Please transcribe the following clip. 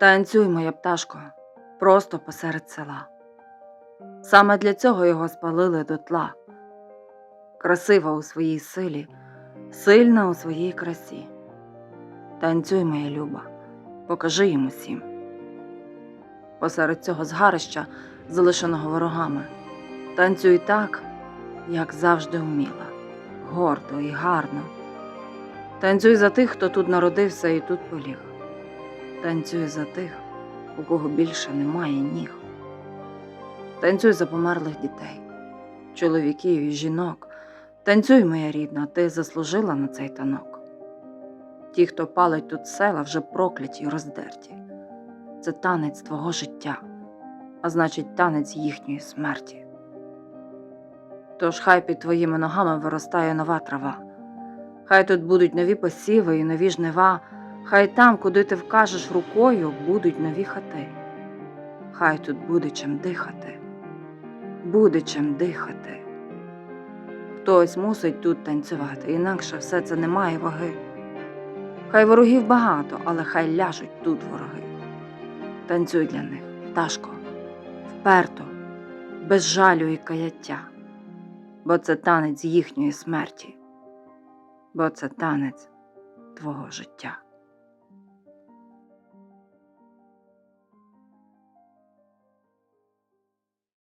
Танцюй, моя пташко, просто посеред села. Саме для цього його спалили дотла. Красива у своїй силі, сильна у своїй красі. Танцюй, моя люба, покажи їм усім. Посеред цього згарища, залишеного ворогами, танцюй так, як завжди вміла, гордо і гарно. Танцюй за тих, хто тут народився і тут поліг. Танцюй за тих, у кого більше немає ніг. Танцюй за померлих дітей, чоловіків і жінок. Танцюй, моя рідна, ти заслужила на цей танок. Ті, хто палить тут села, вже прокляті й роздерті. Це танець твого життя, а значить, танець їхньої смерті. Тож хай під твоїми ногами виростає нова трава. Хай тут будуть нові посіви і нові жнива, хай там, куди ти вкажеш рукою, будуть нові хати. Хай тут буде чим дихати, буде чим дихати. Хтось мусить тут танцювати, інакше все це не має ваги. Хай ворогів багато, але хай ляжуть тут вороги. Танцюй для них, пташко, вперто, без жалю і каяття, бо це танець їхньої смерті, бо це танець твого життя.